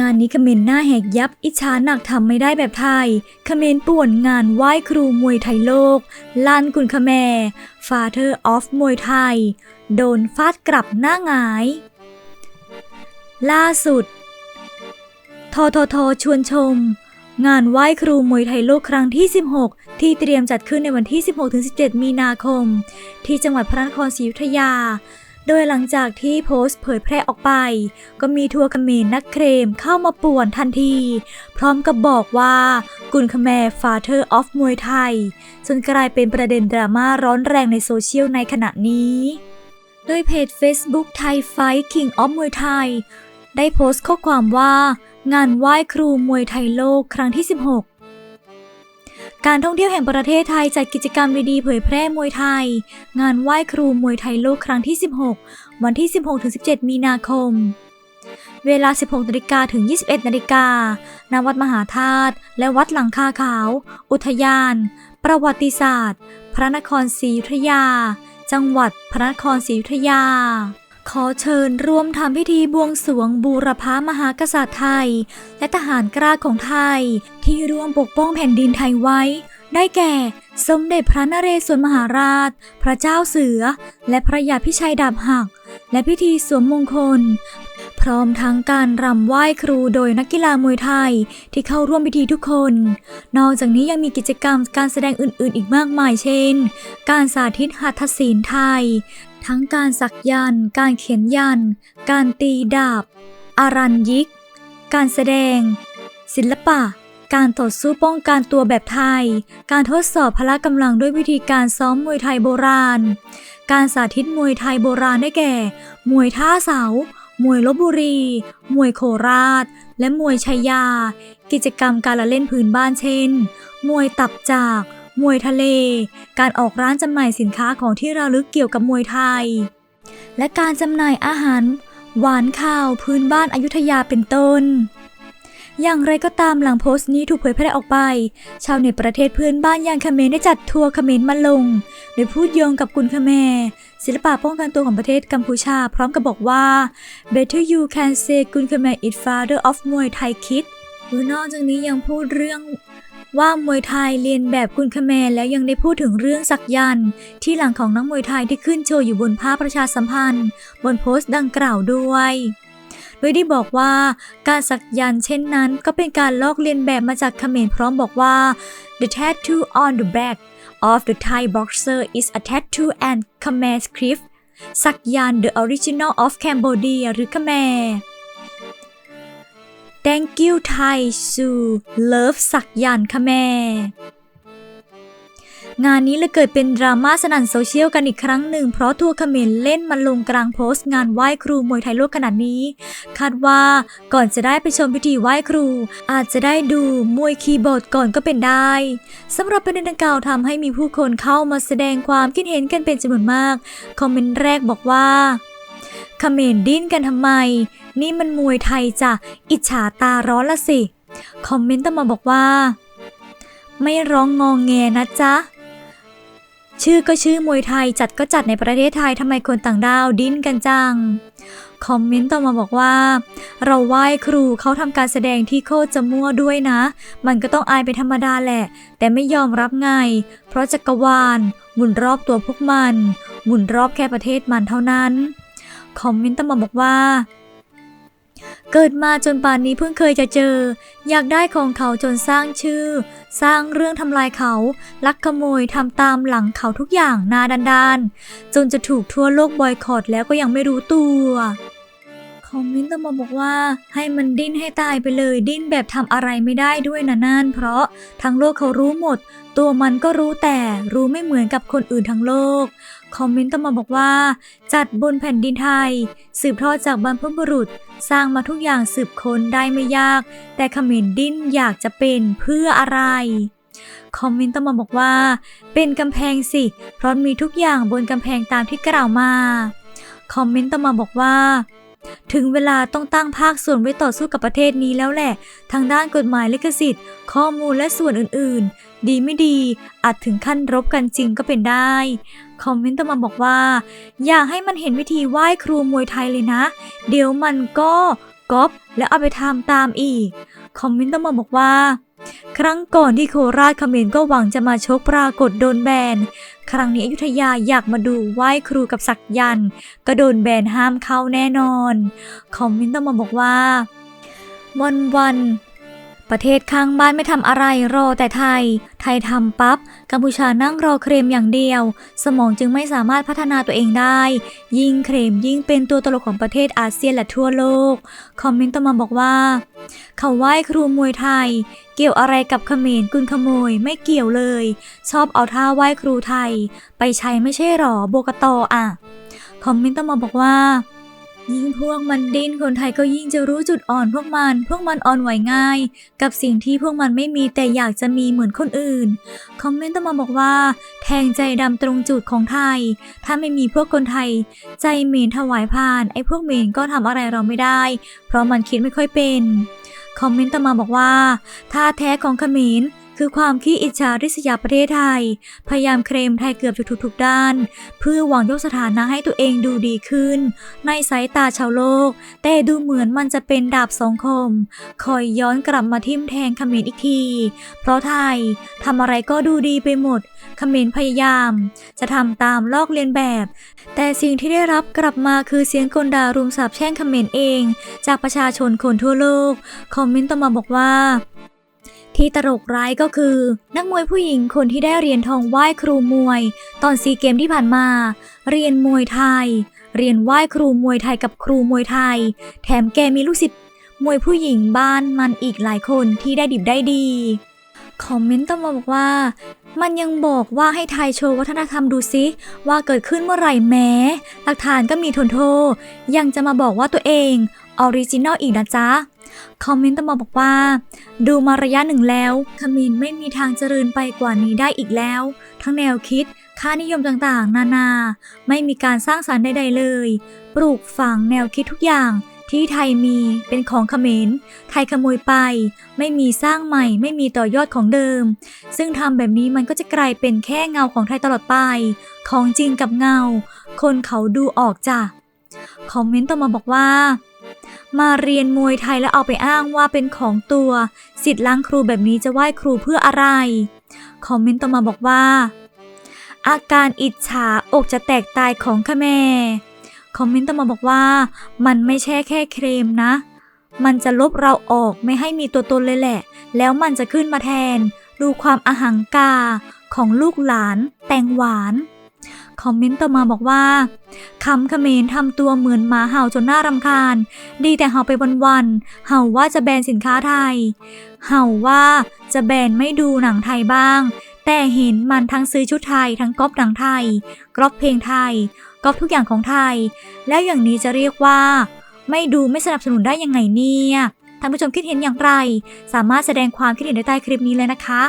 งานนี้เขมรหน้าแหกยับอิจฉาหนักทำไม่ได้แบบไทยเขมรป่วนงานไหว้ครูมวยไทยโลกลานกุนคแม Father of มวยไทย โดนฟาดกลับหน้าหงาย ล่าสุด ทททชวนชม งานไหว้ครูมวยไทยโลกครั้งที่ 16 ที่เตรียมจัดขึ้นในวันที่ 16-17 มีนาคม ที่จังหวัดพระนครศรีอยุธยา โดยหลังจากที่โพสต์เผยแพร่ออกไป ก็มีทัวร์เขมรนักเครมเข้ามาป่วนทันที พร้อมกับบอกว่ากุนคแม Father of มวยไทย จนกลายเป็นประเด็นดราม่าร้อนแรงในโซเชียลในขณะนี้ โดยเพจ Facebook ไทยไฟ King of มวยไทยได้โพสต์ข้อความว่า งานไหว้ครูมวยไทยโลกครั้งที่ 16 การท่องเที่ยวแห่งประเทศไทยจัดกิจกรรมดีๆเผยแพร่มวยไทย งานไหว้ครูมวยไทยโลกครั้งที่ 16 วันที่ 16-17 มีนาคม เวลา 16นาฬิกาถึง 21นาฬิกาณวัดมหาธาตุและวัดหลังคาขาว อุทยาน ประวัติศาสตร์ พระนครศรีอยุธยา จังหวัดพระนครศรีอยุธยา ขอเชิญร่วมทำพิธีบวงสรวงบูรพามหากษัตริย์ไทย และทหารกล้าของไทย ที่ร่วมปกป้องแผ่นดินไทยไว้ ได้แก่ สมเด็จพระนเรศวรมหาราช พระเจ้าเสือ และพระยาพิชัยดาบหัก และพิธีสวมมงคล พร้อมทั้งการรำไหว้ครูโดยนักกีฬามวยไทยที่เข้าร่วมพิธีทุกคน นอกจากนี้ยังมีกิจกรรมการแสดงอื่นๆ อีกมากมายเช่น การสาธิตหัตถศิลป์ไทย ทั้งการสักยันต์การเขียนยันต์การตีดาบ อารัญยิก การแสดง ศิลปะ การต่อสู้ป้องกันตัวแบบไทย การทดสอบพละกำลังด้วยวิธีการซ้อมมวยไทยโบราณ การสาธิตมวยไทยโบราณได้แก่ มวยท่าเสา มวยลบบุรี มวยโคราช และมวยชัยยา กิจกรรมการละเล่นพื้นบ้านเช่น มวยตับจาก มวยทะเล การออกร้านจำหน่ายสินค้าของที่ระลึกเกี่ยวกับมวยไทย และการจำหน่ายอาหาร หวานข้าวพื้นบ้านอยุธยาเป็นต้น อย่างไรก็ตามหลังโพสต์นี้ถูกเผยแพร่ออกไป ชาวเน็ตประเทศเพื่อนบ้านอย่างเขมรได้จัดทัวร์เขมรมาลง โดยพูดโยงกับกุนเขมรศิลปะป้องกันตัวของประเทศกัมพูชา พร้อมกับบอกว่า Better you can say กุนเขมร is father of Muay Thai kid หรือนอกจากนี้ยังพูดเรื่อง ว่ามวยไทยเรียนแบบกุนเขมรแล้วยังได้พูดถึงเรื่องสักยันที่หลังของนักมวยไทยที่ขึ้นโชว์อยู่บนภาพประชาสัมพันธ์ บนโพสต์ดังกล่าวด้วยโดยได้บอกว่าการสักยันเช่นนั้นก็เป็นการลอกเลียนแบบมาจากเขมรพร้อมบอกว่า the tattoo on the back of the Thai boxer is a tattoo and Khmer script สักยัน the original of Cambodia หรือ Khmer Thank you Thai Su Love สักยันต์ Khmer งานนี้เลยเกิดเป็นดราม่าสนั่นโซเชียลกันอีกครั้งหนึ่ง เพราะทัวร์เขมรเล่นมาลงกลางโพสต์งานไหว้ครูมวยไทยโลกขนาดนี้ คาดว่าก่อนจะได้ไปชมพิธีไหว้ครู อาจจะได้ดูมวยคีย์บอร์ดก่อนก็เป็นได้สำหรับประเด็นดังกล่าวทำให้มีผู้คนเข้ามาแสดงความคิดเห็นกันเป็นจำนวนมาก คอมเมนต์แรกบอกว่าเขมรดิ้นกันทำไม นี่มันมวยไทยจ้ะ อิจฉาตาร้อนละสิ คอมเมนต์ต่อมาบอกว่า ไม่ร้องงองแงนะจ๊ะ ชื่อก็ชื่อมวยไทยจัดก็จัดในประเทศไทยทำไมคนต่างดาวดิ้นกันจัง คอมเมนต์ต่อมาบอกว่า เราไหว้ครูเขาทำการแสดงที่โคตรจะมั่วด้วยนะ มันก็ต้องอายเป็นธรรมดาแหละ แต่ไม่ยอมรับไง เพราะจักรวาลหมุนรอบตัวพวกมัน หมุนรอบแค่ประเทศมันเท่านั้นคอมเมนต์ต่อมาบอกว่า เกิดมาจนป่านนี้เพิ่งเคยจะเจอ อยากได้ของเขาจนสร้างชื่อ สร้างเรื่องทำลายเขา ลักขโมยทำตามหลังเขาทุกอย่างนาดานๆจนจะถูกทั่วโลกบอยคอตแล้วก็ยังไม่รู้ตัว คอมเมนต์ต่อมาบอกว่า ให้มันดิ้นให้ตายไปเลยดิ้นแบบทำอะไรไม่ได้ด้วยนะนั่นเพราะทั้งโลกเขารู้หมด ตัวมันก็รู้แต่รู้ไม่เหมือนกับคนอื่นทั้งโลก คอมเมนต์ต่อมาบอกว่า จัดบนแผ่นดินไทย สืบทอดจากบรรพบุรุษ สร้างมาทุกอย่างสืบค้นได้ไม่ยาก แต่ขมรดิ้นอยากจะเป็นเพื่ออะไรคอมเมนต์ต่อมาบอกว่า เป็นกำแพงสิ เพราะมีทุกอย่างบนกำแพงตามที่กล่าวมา คอมเมนต์ต่อมาบอกว่า ถึงเวลาต้องตั้งภาคส่วนไว้ต่อสู้กับประเทศนี้แล้วแหละ ทางด้านกฎหมายลิขสิทธิ์ ข้อมูลและส่วนอื่นๆ ดีไม่ดีอาจถึงขั้นรบกันจริงก็เป็นได้ คอมเมนต์ต่อมาบอกว่า อยากให้มันเห็นวิธีไหว้ครูมวยไทยเลยนะ เดี๋ยวมันก็ก๊อปและเอาไปทำตามอีก คอมเมนต์ต้อมาบอกว่า ครั้งก่อนที่โคราชเขมรก็หวังจะมาชกปรากฏโดนแบนครั้งนี้อยุธยาอยากมาดูไหว้ครูกับศักยันต์ก็โดนแบนห้ามเข้าแน่นอน คอมเมนต์ต้องมาบอกว่าวันวัน ประเทศข้างบ้านไม่ทำอะไรรอแต่ไทย ไทยทำปับ๊บ กัมพูชานั่งรอเครมอย่างเดียว สมองจึงไม่สามารถพัฒนาตัวเองได้ ยิ่งเครมยิ่งเป็นตัวตลกของประเทศอาเซียนและทั่วโลก คอมเมนต์ต่อมาบอกว่า เขาไหว้ครูมวยไทย เกี่ยวอะไรกับเขมรกุนขโมยไม่เกี่ยวเลย ชอบเอาท่าไหว้ครูไทย ไปใช้ไม่ใช่หรอโบกตออะ คอมเมนต์ต่อมาบอกว่า ยิ่งพวกมันดิ้นคนไทยก็ยิ่งจะรู้จุดอ่อนพวกมัน พวกมันอ่อนไหวง่าย กับสิ่งที่พวกมันไม่มีแต่อยากจะมีเหมือนคนอื่น คอมเมนต์ต่อมาบอกว่า แทงใจดำตรงจุดของไทย ถ้าไม่มีพวกคนไทย ใจเมนถวายพาน ไอ้พวกเมนก็ทำอะไรเราไม่ได้ เพราะมันคิดไม่ค่อยเป็น คอมเมนต์ต่อมาบอกว่าท่าแท้ของขมร คือความขี้อิจฉาริษยาประเทศไทย พยายามเคลมไทยเกือบทุกๆด้าน เพื่อหวังยกสถานะให้ตัวเองดูดีขึ้น ในสายตาชาวโลก แต่ดูเหมือนมันจะเป็นดาบสองคม คอยย้อนกลับมาทิ่มแทงเขมรอีกที เพราะไทยทำอะไรก็ดูดีไปหมดเขมรพยายาม จะทำตามลอกเลียนแบบ แต่สิ่งที่ได้รับกลับมาคือเสียงกลดารุมสาบแช่งเขมรเอง จากประชาชนคนทั่วโลก คอมเมนต์ต่อมาบอกว่า ที่ตลกร้ายก็คือ นักมวยผู้หญิงคนที่ได้เหรียญทองไหว้ครูมวย ตอนซีเกมที่ผ่านมา เรียนมวยไทย เรียนไหว้ครูมวยไทยกับครูมวยไทย แถมแกมีลูกศิษย์มวยผู้หญิงบ้านมันอีกหลายคนที่ได้ดิบได้ดีคอมเมนต์ต่อมาบอกว่า มันยังบอกว่าให้ไทยโชว์วัฒนธรรมดูซิ ว่าเกิดขึ้นเมื่อไหร่แม้ หลักฐานก็มีทนโท ยังจะมาบอกว่าตัวเองออริจินอลอีกนะจ๊ะ คอมเมนต์ต่อมาบอกว่า ดูมาระยะหนึ่งแล้วขมินไม่มีทางเจริญไปกว่านี้ได้อีกแล้ว ทั้งแนวคิด ค่านิยมต่างๆ นานา ไม่มีการสร้างสารรค์ใดๆเลย ปลูกฝังแนวคิดทุกอย่างที่ไทยมีเป็นของเขมร ไทยขโมยไป ไม่มีสร้างใหม่ ไม่มีต่อยอดของเดิม ซึ่งทำแบบนี้มันก็จะกลายเป็นแค่เงาของไทยตลอดไป ของจริงกับเงา คนเขาดูออกจ้ะ คอมเมนต์ต่อมาบอกว่า มาเรียนมวยไทยแล้วเอาไปอ้างว่าเป็นของตัวสิทธิ์ล้างครูแบบนี้จะไหว้ครูเพื่ออะไร คอมเมนต์ต่อมาบอกว่า อาการอิจฉาอกจะแตกตายของขแม่คอมเมนต์ต่อมาบอกว่า มันไม่ใช่แค่เครมนะ มันจะลบเราออกไม่ให้มีตัวตนเลยแหละ แล้วมันจะขึ้นมาแทน ดูความอาหังกาของลูกหลาน แตงหวาน คอมเมนต์ต่อมาบอกว่าคำเขมรทำตัวเหมือนหมาเห่าจนน่ารำคาญ ดีแต่เห่าไปวันๆเห่าว่าจะแบนสินค้าไทย เห่าว่าจะแบนไม่ดูหนังไทยบ้าง แต่เห็นมันทั้งซื้อชุดไทย ทั้งก๊อปหนังไทยก๊อปเพลงไทยก๊อปทุกอย่างของไทย แล้วอย่างนี้จะเรียกว่า ไม่ดูไม่สนับสนุนได้ยังไงเนี่ยท่านผู้ชมคิดเห็นอย่างไร สามารถแสดงความคิดเห็นได้ใต้คลิปนี้เลยนะคะ